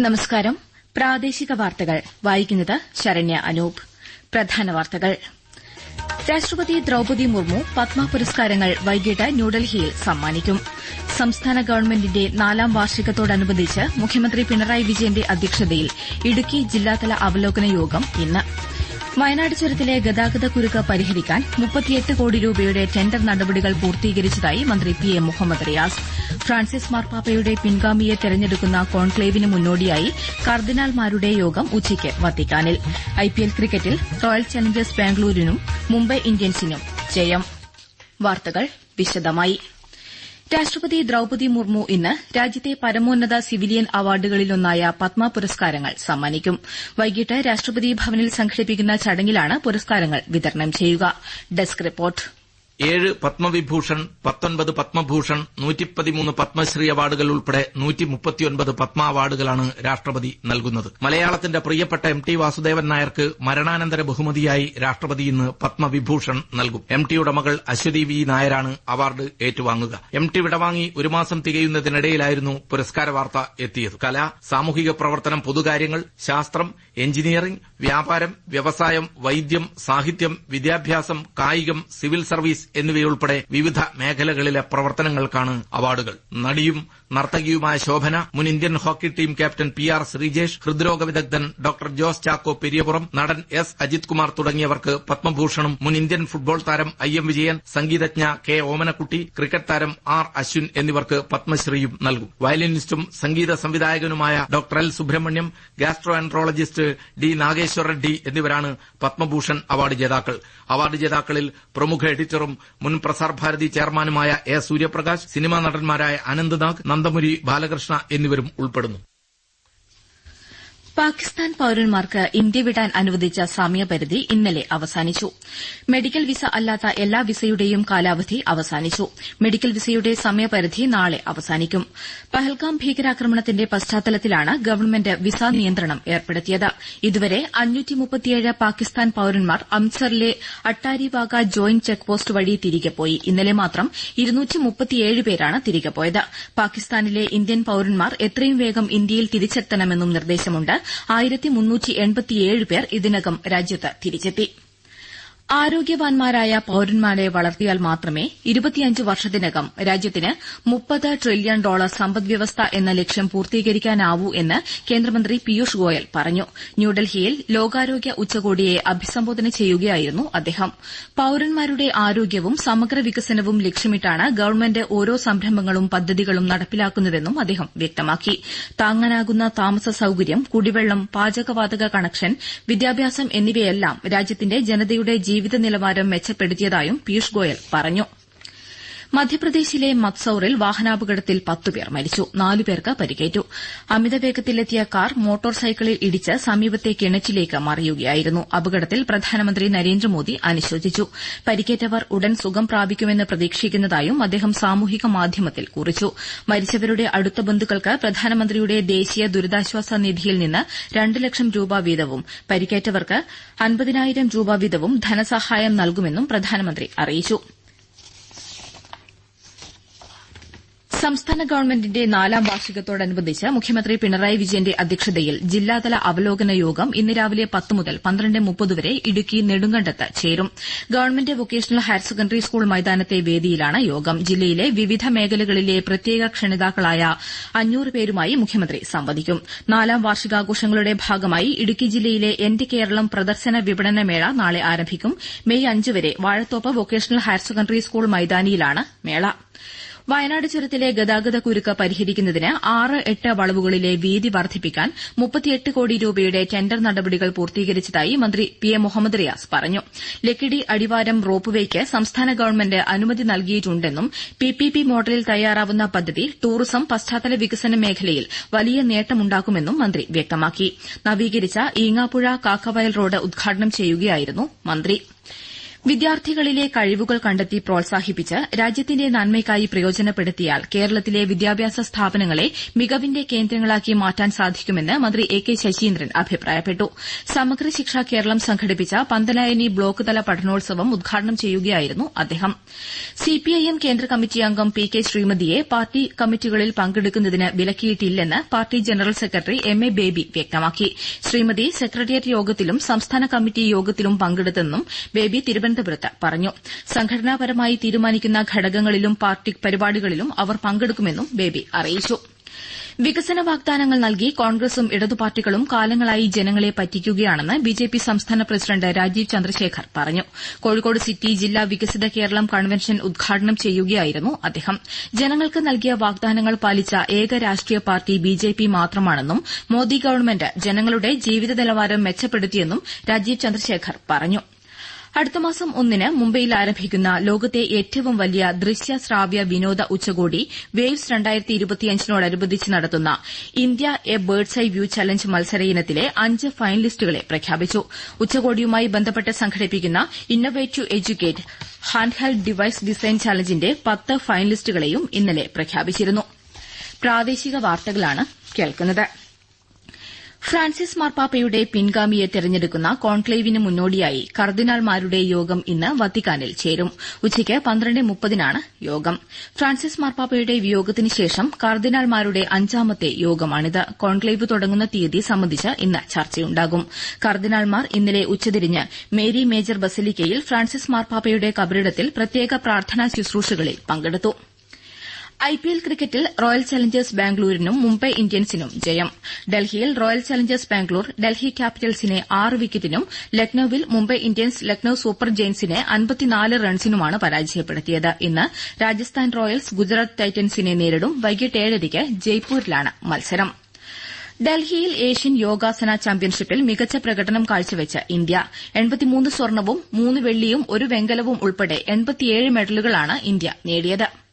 നമസ്കാരം. പ്രാദേശിക വാർത്തകൾ. വായിക്കുന്നത് ശരണ്യ അനൂപ്. പ്രധാന വാർത്തകൾ. രാഷ്ട്രപതി ദ്രൌപതി മുർമു പത്മ പുരസ്കാരങ്ങൾ വൈകിട്ട് ന്യൂഡൽഹിയിൽ സമ്മാനിക്കും. സംസ്ഥാന ഗവൺമെന്റിന്റെ നാലാം വാർഷികത്തോടനുബന്ധിച്ച് മുഖ്യമന്ത്രി പിണറായി വിജയന്റെ അധ്യക്ഷതയിൽ ഇടുക്കി ജില്ലാതല അവലോകന യോഗം ഇന്ന്. വയനാട് ചുരത്തിലെ ഗതാഗത കുരുക്ക് പരിഹരിക്കാൻ മുപ്പത്തിയെട്ട് കോടി രൂപയുടെ ടെൻഡർ നടപടികൾ പൂർത്തീകരിച്ചതായി മന്ത്രി P A Muhammad Riyas. Francis മാർപ്പാപ്പയുടെ പിൻഗാമിയെ തെരഞ്ഞെടുക്കുന്ന കോൺക്ലേവിന് മുന്നോടിയായി കർദിനാൾമാരുടെ യോഗം ഉച്ചയ്ക്ക് വത്തിക്കാനിൽ. ഐപിഎൽ ക്രിക്കറ്റിൽ റോയൽ ചലഞ്ചേഴ്സ് ബാംഗ്ലൂരിനും മുംബൈ ഇന്ത്യൻസിനും ജയം. വാർത്തകൾ വിശദമായി. രാഷ്ട്രപതി ദ്രൌപതി മുർമു ഇന്ന് രാജ്യത്തെ പരമോന്നത സിവിലിയൻ അവാർഡുകളിലൊന്നായ പത്മ പുരസ്കാരങ്ങൾ സമ്മാനിക്കും. വൈകിട്ട് രാഷ്ട്രപതി ഭവനിൽ സംഘടിപ്പിക്കുന്ന ചടങ്ങിലാണ് പുരസ്കാരങ്ങൾ വിതരണം ചെയ്യുക. ഏഴ് പത്മവിഭൂഷൺ പത്തൊൻപത് പത്മഭൂഷൺ നൂറ്റിപ്പതിമൂന്ന് പത്മശ്രീ അവാർഡുകൾ ഉൾപ്പെടെ നൂറ്റി മുപ്പത്തിയൊൻപത് പത്മ അവാർഡുകളാണ് രാഷ്ട്രപതി നൽകുന്നത്. മലയാളത്തിന്റെ പ്രിയപ്പെട്ട എം ടി വാസുദേവൻ നായർക്ക് മരണാനന്തര ബഹുമതിയായി രാഷ്ട്രപതി ഇന്ന് പത്മവിഭൂഷൺ നൽകും. എം ടിയുടെ മകൾ അശ്വതി വി. നായരാണ് അവാർഡ് ഏറ്റുവാങ്ങുക. എം ടി വിടവാങ്ങി ഒരു മാസം തികയുന്നതിനിടയിലായിരുന്നു പുരസ്കാര വാർത്ത എത്തിയത്. കല സാമൂഹിക പ്രവർത്തനം പൊതുകാര്യങ്ങൾ ശാസ്ത്രം എഞ്ചിനീയറിംഗ് വ്യാപാരം വ്യവസായം വൈദ്യം സാഹിത്യം വിദ്യാഭ്യാസം കായികം സിവിൽ സർവീസ് എന്നിവയുൾപ്പെടെ വിവിധ മേഖലകളിലെ പ്രവർത്തനങ്ങൾക്കാണ് അവാർഡുകൾ. നടിയും നർത്തകിയുമായ ശോഭന മുൻ Indian hockey team captain P R Sreejesh ഹൃദ്രോഗ വിദഗ്ധൻ ഡോക്ടർ ജോസ് ചാക്കോ പെരിയപുറം നടൻ എസ് അജിത് കുമാർ തുടങ്ങിയവർക്ക് പത്മഭൂഷണും മുൻ ഇന്ത്യൻ ഫുട്ബോൾ താരം ഐ എം വിജയൻ സംഗീതജ്ഞ കെ ഓമനക്കുട്ടി ക്രിക്കറ്റ് താരം ആർ അശ്വിൻ എന്നിവർക്ക് പത്മശ്രീയും നൽകും. വയലിനിസ്റ്റും സംഗീത സംവിധായകനുമായ doctor L Subrahmanyam gastro andrologist D Nageswara Reddy എന്നിവരാണ് പത്മഭൂഷൺ അവാർഡ് ജേതാക്കൾ. അവാർഡ് ജേതാക്കളിൽ പ്രമുഖ എഡിറ്ററും മുൻ പ്രസാർ ഭാരതി ചെയർമാനുമായ എ സൂര്യപ്രകാശ് സിനിമാ നടന്മാരായ അനന്ത്നാഗ് നന്ദമുരി ബാലകൃഷ്ണ എന്നിവരും ഉൾപ്പെടുന്നു. പാകിസ്ഥാൻ പൌരന്മാർക്ക് ഇന്ത്യ വിടാൻ അനുവദിച്ച സമയപരിധി ഇന്നലെ അവസാനിച്ചു. മെഡിക്കൽ വിസ അല്ലാത്ത എല്ലാ വിസയുടെയും കാലാവധി അവസാനിച്ചു. മെഡിക്കൽ വിസയുടെ സമയപരിധി നാളെ അവസാനിക്കും. പഹൽഗാം ഭീകരാക്രമണത്തിന്റെ പശ്ചാത്തലത്തിലാണ് ഗവൺമെന്റ് വിസ നിയന്ത്രണം ഏർപ്പെടുത്തിയത്. ഇതുവരെ പാകിസ്ഥാൻ പൌരന്മാർ അംസറിലെ അട്ടാരിവാഗ ജോയിന്റ് ചെക്ക് പോസ്റ്റ് വഴി തിരികെ പോയി. ഇന്നലെ മാത്രം പേരാണ് തിരികെ പോയത്. പാകിസ്ഥാനിലെ ഇന്ത്യൻ പൌരന്മാർ എത്രയും വേഗം ഇന്ത്യയിൽ തിരിച്ചെത്തണമെന്നും നിർദ്ദേശമുണ്ട്. പേർ ഇതിനകം രാജ്യത്ത് തിരിച്ചെത്തി ആരോഗ്യവാൻമാരായ പൌരന്മാരെ വളർത്തിയാൽ മാത്രമേ ഇരുപത്തിയഞ്ച് വർഷത്തിനകം രാജ്യത്തിന് മുപ്പത് ട്രില്യൺ ഡോളർ സമ്പദ്വ്യവസ്ഥ എന്ന ലക്ഷ്യം പൂർത്തീകരിക്കാനാവൂ എന്ന് കേന്ദ്രമന്ത്രി പീയൂഷ് ഗോയൽ പറഞ്ഞു. ന്യൂഡൽഹിയിൽ ലോകാരോഗ്യ ഉച്ചകോടിയെ അഭിസംബോധന ചെയ്യുകയായിരുന്നു അദ്ദേഹം. പൌരന്മാരുടെ ആരോഗ്യവും സമഗ്ര വികസനവും ലക്ഷ്യമിട്ടാണ് ഗവൺമെന്റ് ഓരോ സംരംഭങ്ങളും പദ്ധതികളും നടപ്പിലാക്കുന്നതെന്നും അദ്ദേഹം വ്യക്തമാക്കി. താങ്ങാനാകുന്ന താമസ സൌകര്യം കുടിവെള്ളം പാചകവാതക കണക്ഷൻ വിദ്യാഭ്യാസം എന്നിവയെല്ലാം രാജ്യത്തിന്റെ ജനതയുടെ ജീവിത നിലവാരം മെച്ചപ്പെടുത്തിയതായും പീയൂഷ് ഗോയൽ പറഞ്ഞു മധ്യപ്രദേശിലെ മത്സൌറിൽ വാഹനാപകടത്തിൽ പത്തുപേർ മരിച്ചു. നാലുപേർക്ക് പരിക്കേറ്റു. അമിതവേഗത്തിലെത്തിയ കാർ മോട്ടോർ സൈക്കിളിൽ ഇടിച്ച് സമീപത്തെ കിണറ്റിലേക്ക് മറിയുകയായിരുന്നു. അപകടത്തിൽ പ്രധാനമന്ത്രി നരേന്ദ്രമോദി അനുശോചിച്ചു. പരിക്കേറ്റവർ ഉടൻ സുഖം പ്രാപിക്കുമെന്ന് പ്രതീക്ഷിക്കുന്നതായും അദ്ദേഹം സാമൂഹിക മാധ്യമത്തിൽ കുറിച്ചു. മരിച്ചവരുടെ അടുത്ത ബന്ധുക്കൾക്ക് പ്രധാനമന്ത്രിയുടെ ദേശീയ ദുരിതാശ്വാസ നിധിയിൽ നിന്ന് രണ്ട് ലക്ഷം രൂപ വീതവും പരിക്കേറ്റവർക്ക് അൻപതിനായിരം രൂപ വീതവും ധനസഹായം നൽകുമെന്നും പ്രധാനമന്ത്രി അറിയിച്ചു. സംസ്ഥാന ഗവൺമെന്റിന്റെ നാലാം വാർഷികത്തോടനുബന്ധിച്ച് മുഖ്യമന്ത്രി പിണറായി വിജയന്റെ അധ്യക്ഷതയിൽ ജില്ലാതല അവലോകന യോഗം ഇന്ന് രാവിലെ പത്ത് മുതൽ പന്ത്രണ്ട് വരെ ഇടുക്കി നെടുങ്കണ്ടത്ത് ചേരും. Government vocational higher secondary school മൈതാനത്തെ വേദിയിലാണ് യോഗം. ജില്ലയിലെ വിവിധ മേഖലകളിലെ പ്രത്യേക ക്ഷണിതാക്കളായ അഞ്ഞൂറ് പേരുമായി മുഖ്യമന്ത്രി സംവദിക്കും. നാലാം വാർഷികാഘോഷങ്ങളുടെ ഭാഗമായി ഇടുക്കി ജില്ലയിലെ എന്റെ കേരളം പ്രദർശന വിപണന മേള നാളെ ആരംഭിക്കും. മെയ് അഞ്ച് വരെ Vazhathoppu vocational higher secondary school മൈതാനിയിലാണ് മേള. വയനാട് ചുരത്തിലെ ഗതാഗത കുരുക്ക് പരിഹരിക്കുന്നതിന് ആറ് എട്ട് വളവുകളിലെ വീതി വർദ്ധിപ്പിക്കാൻ കോടി രൂപയുടെ ടെൻഡർ നടപടികൾ പൂർത്തീകരിച്ചതായി മന്ത്രി പി എ മുഹമ്മദ് റിയാസ് പറഞ്ഞു. ലക്കിടി അടിവാരം റോപ്പ്വേയ്ക്ക് സംസ്ഥാന ഗവൺമെന്റ് അനുമതി നൽകിയിട്ടുണ്ടെന്നും പിപിപി മോഡലിൽ തയ്യാറാവുന്ന പദ്ധതി ടൂറിസം പശ്ചാത്തല വികസന മേഖലയിൽ വലിയ നേട്ടമുണ്ടാക്കുമെന്നും മന്ത്രി വ്യക്തമാക്കി. നവീകരിച്ച ഈങ്ങാപ്പുഴ കാക്കവയൽ റോഡ് ഉദ്ഘാടനം ചെയ്യുകയായിരുന്നു മന്ത്രി. വിദ്യാർത്ഥികളിലെ കഴിവുകൾ കണ്ടെത്തി പ്രോത്സാഹിപ്പിച്ച് രാജ്യത്തിന്റെ നന്മയ്ക്കായി പ്രയോജനപ്പെടുത്തിയാൽ കേരളത്തിലെ വിദ്യാഭ്യാസ സ്ഥാപനങ്ങളെ മികവിന്റെ കേന്ദ്രങ്ങളാക്കി മാറ്റാൻ സാധിക്കുമെന്ന് മന്ത്രി എ കെ ശശീന്ദ്രൻ അഭിപ്രായപ്പെട്ടു. സമഗ്ര ശിക്ഷ കേരളം സംഘടിപ്പിച്ച പന്തലായനി ബ്ലോക്ക് തല പഠനോത്സവം ഉദ്ഘാടനം ചെയ്യുകയായിരുന്നു അദ്ദേഹം. സിപിഐഎം കേന്ദ്ര കമ്മിറ്റി അംഗം പി കെ ശ്രീമതിയെ പാർട്ടി കമ്മിറ്റികളിൽ പങ്കെടുക്കുന്നതിന് വിലക്കിയിട്ടില്ലെന്ന് party general secretary M A Baby വ്യക്തമാക്കി. ശ്രീമതി സെക്രട്ടേറിയറ്റ് യോഗത്തിലും സംസ്ഥാന കമ്മിറ്റി യോഗത്തിലും പങ്കെടുത്തെന്നും ബേബി തിരുവനന്തപുരത്ത് പറഞ്ഞു. സംഘടനാപരമായി തീരുമാനിക്കുന്ന ഘടകങ്ങളിലും പാർട്ടി പരിപാടികളിലും അവർ പങ്കെടുക്കുമെന്നും ബേബി അറിയിച്ചു. വികസന വാഗ്ദാനങ്ങൾ നൽകി കോൺഗ്രസും ഇടതുപാർട്ടികളും കാലങ്ങളായി ജനങ്ങളെ പറ്റിക്കുകയാണെന്ന് ബിജെപി സംസ്ഥാന പ്രസിഡന്റ് രാജീവ് ചന്ദ്രശേഖർ പറഞ്ഞു. കോഴിക്കോട് സിറ്റി ജില്ലാ വികസിത കേരളം കൺവെൻഷൻ ഉദ്ഘാടനം ചെയ്യുകയായിരുന്നു അദ്ദേഹം. ജനങ്ങൾക്ക് നൽകിയ വാഗ്ദാനങ്ങൾ പാലിച്ച ഏക രാഷ്ട്രീയ പാർട്ടി ബിജെപി മാത്രമാണെന്നും മോദി ഗവൺമെന്റ് ജനങ്ങളുടെ ജീവിത നിലവാരം മെച്ചപ്പെടുത്തിയെന്നും രാജീവ് ചന്ദ്രശേഖർ പറഞ്ഞു. അടുത്ത മാസം ഒന്നിന് മുംബൈയിൽ ആരംഭിക്കുന്ന ലോകത്തെ ഏറ്റവും വലിയ ദൃശ്യ ശ്രാവ്യ വിനോദ ഉച്ചകോടി വേവ്സ് ോടനുബന്ധിച്ച് നടത്തുന്ന India a birds eye view challenge മത്സര ഇനത്തിലെ അഞ്ച് ഫൈനലിസ്റ്റുകളെ പ്രഖ്യാപിച്ചു. ഉച്ചകോടിയുമായി ബന്ധപ്പെട്ട് സംഘടിപ്പിക്കുന്ന innovative educate hand held device design ചലഞ്ചിന്റെ പത്ത് ഫൈനലിസ്റ്റുകളെയും ഇന്നലെ പ്രഖ്യാപിച്ചിരുന്നു. ഫ്രാൻസിസ് മാർപ്പാപ്പയുടെ പിൻഗാമിയെ തെരഞ്ഞെടുക്കുന്ന കോൺക്ലേവിന് മുന്നോടിയായി കർദിനാൾമാരുടെ യോഗം ഇന്ന് വത്തിക്കാനിൽ ചേരും. ഉച്ചയ്ക്ക് പന്ത്രണ്ട് മുപ്പതിനാണ് യോഗം. ഫ്രാൻസിസ് മാർപ്പാപ്പയുടെ വിയോഗത്തിന് ശേഷം കർദിനാൾമാരുടെ അഞ്ചാമത്തെ യോഗമാണിത്. കോൺക്ലേവ് തുടങ്ങുന്ന തീയതി സംബന്ധിച്ച് ഇന്ന് ചർച്ചയുണ്ടാകും. കർദിനാൾമാർ ഇന്നലെ ഉച്ചതിരിഞ്ഞ് മേരി മേജർ ബസലിക്കയിൽ ഫ്രാൻസിസ് മാർപ്പാപ്പയുടെ കബറിടത്തിൽ പ്രത്യേക പ്രാർത്ഥനാ ശുശ്രൂഷകളിൽ പങ്കെടുത്തു. ഐപിഎൽ ക്രിക്കറ്റിൽ റോയൽ ചലഞ്ചേഴ്സ് ബാംഗ്ലൂരിനും മുംബൈ ഇന്ത്യൻസിനും ജയം. ഡൽഹിയിൽ റോയൽ ചലഞ്ചേഴ്സ് ബാംഗ്ലൂർ ഡൽഹി ക്യാപിറ്റൽസിനെ ആറ് വിക്കറ്റിനും ലക്നൌവിൽ മുംബൈ ഇന്ത്യൻസ് ലക്നൌ സൂപ്പർ ജയന്റ്സിനെ റൺസിനുമാണ് പരാജയപ്പെടുത്തിയത്. ഇന്ന് രാജസ്ഥാൻ റോയൽസ് ഗുജറാത്ത് ടൈറ്റൻസിനെ നേരിടും. വൈകിട്ട് ഏഴരയ്ക്ക് ജയ്പൂരിലാണ് മത്സരം. ഡൽഹിയിൽ ഏഷ്യൻ യോഗാസന ചാമ്പ്യൻഷിപ്പിൽ മികച്ച പ്രകടനം കാഴ്ചവെച്ച ഇന്ത്യ. സ്വർണവും മൂന്ന് വെള്ളിയും ഒരു വെങ്കലവും ഉൾപ്പെടെ മെഡലുകളാണ് ഇന്ത്യ നേടിയത്.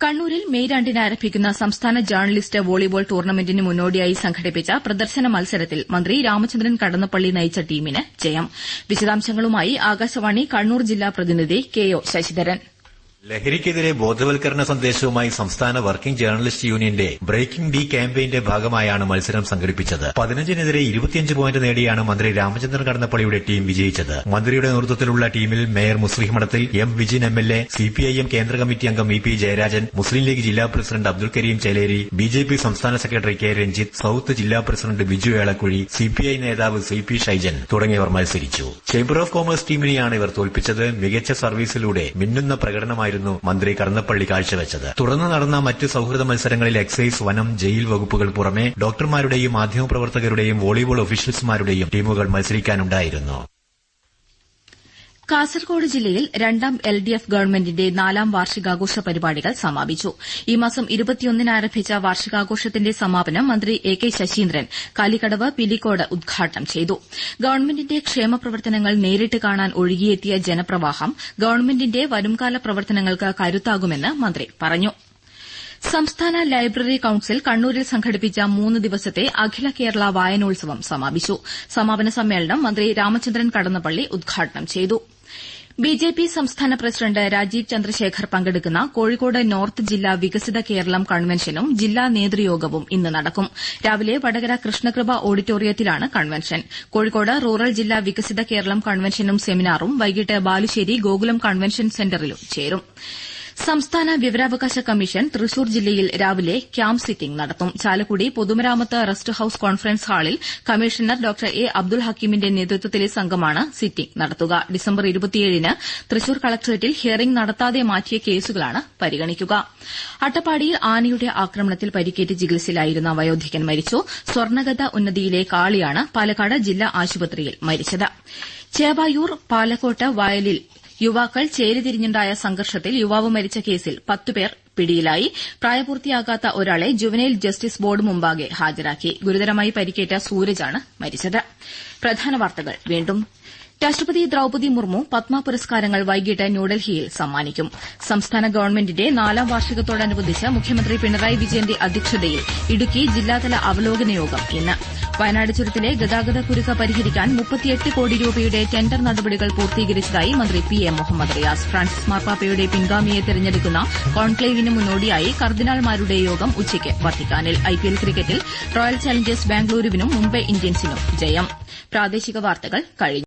കണ്ണൂരിൽ മെയ് രണ്ടിന് ആരംഭിക്കുന്ന സംസ്ഥാന ജേർണലിസ്റ്റ് വോളിബോൾ ടൂർണമെന്റിന് മുന്നോടിയായി സംഘടിപ്പിച്ച പ്രദർശന മത്സരത്തിൽ മന്ത്രി രാമചന്ദ്രൻ കടന്നപ്പള്ളി നയിച്ച ടീമിന് ജയം. വിശദാംശങ്ങളുമായി ആകാശവാണി കണ്ണൂർ ജില്ലാ പ്രതിനിധി കെ ഒ ശശിധരൻ. ലഹരിക്കെതിരെ ബോധവൽക്കരണ സന്ദേശവുമായി സംസ്ഥാന വർക്കിംഗ് ജേർണലിസ്റ്റ് യൂണിയന്റെ ബ്രേക്കിംഗ് ഡി ക്യാമ്പയിന്റെ ഭാഗമായാണ് മത്സരം സംഘടിപ്പിച്ചത്. പതിനഞ്ചിനെതിരെ ഇരുപത്തിയഞ്ച് പോയിന്റ് നേടിയാണ് മന്ത്രി രാമചന്ദ്രൻ കടന്നപ്പള്ളിയുടെ ടീം വിജയിച്ചത്. മന്ത്രിയുടെ നേതൃത്വത്തിലുള്ള ടീമിൽ mayor Muslih Madathil M Vijin M L A CPIM കേന്ദ്ര കമ്മിറ്റി അംഗം ഇ പി ജയരാജൻ മുസ്ലിം ലീഗ് ജില്ലാ president Abdul Kareem Cheleri B J P സംസ്ഥാന സെക്രട്ടറി കെ രഞ്ജിത്ത് സൌത്ത് ജില്ലാ പ്രസിഡന്റ് ബിജു ഏളക്കുഴി സിപിഐ നേതാവ് സി പി ഷൈജൻ തുടങ്ങിയവർ മത്സരിച്ചു. ചേംബർ ഓഫ് കോമേഴ്സ് ടീമിനെയാണ് ഇവർ തോൽപ്പിച്ചത്. മികച്ച സർവീസിലൂടെ മിന്നുന്ന പ്രകടനമായിരുന്നു മന്ത്രി കടന്നപ്പള്ളി കാഴ്ചവെച്ചത്. തുടർന്ന് നടന്ന മറ്റ് സൌഹൃദ മത്സരങ്ങളിൽ എക്സൈസ് വനം ജയിൽ വകുപ്പുകൾ പുറമെ ഡോക്ടർമാരുടെയും മാധ്യമപ്രവർത്തകരുടെയും വോളിബോൾ ഒഫീഷ്യൽസുമാരുടെയും ടീമുകൾ മത്സരിക്കാനുണ്ടായിരുന്നു. കാസർകോട് ജില്ലയിൽ രണ്ടാം എൽ ഡി എഫ് ഗവൺമെന്റിന്റെ നാലാം വാർഷികാഘോഷ പരിപാടികൾ സമാപിച്ചു. ഈ മാസം ഇരുപത്തിയൊന്നിന് ആരംഭിച്ച വാർഷികാഘോഷത്തിന്റെ സമാപനം മന്ത്രി എ കെ ശശീന്ദ്രൻ കാലിക്കടവ് പിലിക്കോട് ഉദ്ഘാടനം ചെയ്തു. ഗവൺമെന്റിന്റെ ക്ഷേമപ്രവർത്തനങ്ങൾ നേരിട്ട് കാണാൻ ഒഴുകിയെത്തിയ ജനപ്രവാഹം ഗവൺമെന്റിന്റെ വരുംകാല പ്രവർത്തനങ്ങൾക്ക് കരുത്താകുമെന്ന് മന്ത്രി പറഞ്ഞു. സംസ്ഥാന ലൈബ്രറി കൌൺസിൽ കണ്ണൂരിൽ സംഘടിപ്പിച്ച മൂന്ന് ദിവസത്തെ അഖില കേരള വായനോത്സവം സമാപിച്ചു. സമാപന സമ്മേളനം മന്ത്രി രാമചന്ദ്രൻ കടന്നപ്പള്ളി ഉദ്ഘാടനം ചെയ്തു. ബിജെപി സംസ്ഥാന പ്രസിഡന്റ് രാജീവ് ചന്ദ്രശേഖർ പങ്കെടുക്കുന്ന കോഴിക്കോട് നോർത്ത് ജില്ലാ വികസിത കേരളം കൺവെൻഷനും ജില്ലാ നേതൃയോഗവും ഇന്ന് നടക്കും. രാവിലെ വടകര കൃഷ്ണകൃപ ഓഡിറ്റോറിയത്തിലാണ് കൺവെൻഷൻ. കോഴിക്കോട് റൂറൽ ജില്ലാ വികസിത കേരളം കൺവെൻഷനും സെമിനാറും വൈകിട്ട് ബാലുശ്ശേരി ഗോകുലം കൺവെൻഷൻ സെന്ററിലും ചേരും. സംസ്ഥാന വിവരാവകാശ കമ്മീഷൻ തൃശൂർ ജില്ലയിൽ രാവിലെ ക്യാമ്പ് സിറ്റിംഗ് നടത്തും. ചാലക്കുടി പൊതുമരാമത്ത് റെസ്റ്റ് ഹൌസ് കോൺഫറൻസ് ഹാളിൽ കമ്മീഷണർ ഡോക്ടർ എ അബ്ദുൾ ഹക്കീമിന്റെ നേതൃത്വത്തിലെ സംഘമാണ് സിറ്റിംഗ് നടത്തുക. ഡിസംബർ ന് തൃശൂർ കളക്ടറേറ്റിൽ ഹിയറിംഗ് നടത്താതെ മാറ്റിയ കേസുകളാണ് പരിഗണിക്കുക. അട്ടപ്പാടിയിൽ ആനയുടെ ആക്രമണത്തിൽ പരിക്കേറ്റ് ചികിത്സയിലായിരുന്ന വയോധികൻ മരിച്ചു. സ്വർണഗത ഉന്നതിയിലെ കാളിയാണ് പാലക്കാട് ജില്ലാ ആശുപത്രിയിൽ മരിച്ചത്. ചേവായൂർ പാലക്കോട്ട് വയലിൽ യുവാക്കൾ ചേരിതിരിഞ്ഞുണ്ടായ സംഘർഷത്തിൽ യുവാവ് മരിച്ച കേസിൽ പത്തുപേർ പിടിയിലായി. പ്രായപൂർത്തിയാകാത്ത ഒരാളെ ജുവനൈൽ ജസ്റ്റിസ് ബോർഡ് മുമ്പാകെ ഹാജരാക്കി. ഗുരുതരമായി പരിക്കേറ്റ സൂരജാണ് മരിച്ചത്. രാഷ്ട്രപതി ദ്രൌപതി മുർമു പത്മ പുരസ്കാരങ്ങൾ വൈകിട്ട് ന്യൂഡൽഹിയിൽ സമ്മാനിക്കും. സംസ്ഥാന ഗവൺമെന്റിന്റെ നാലാം വാർഷികത്തോടനുബന്ധിച്ച് മുഖ്യമന്ത്രി പിണറായി വിജയന്റെ അധ്യക്ഷതയിൽ ഇടുക്കി ജില്ലാതല അവലോകന യോഗം ഇന്ന്. വയനാട് ചുരത്തിലെ ഗതാഗത കുരുക്ക് പരിഹരിക്കാൻ മുപ്പത്തിയെട്ട് കോടി രൂപയുടെ ടെൻഡർ നടപടികൾ പൂർത്തീകരിച്ചതായി മന്ത്രി P A Muhammad Riyas. Francis മാർപ്പാപ്പയുടെ പിൻഗാമിയെ തെരഞ്ഞെടുക്കുന്ന കോൺക്ലേവിന് മുന്നോടിയായി കർദിനാൾമാരുടെ യോഗം ഉച്ചയ്ക്ക് വത്തിക്കാനിൽ. ഐപിഎൽ ക്രിക്കറ്റിൽ റോയൽ ചലഞ്ചേഴ്സ് ബാംഗ്ലൂരുവിനും മുംബൈ ഇന്ത്യൻസിനും ജയം. പ്രാദേശിക വാർത്തകൾ കഴിഞ്ഞു.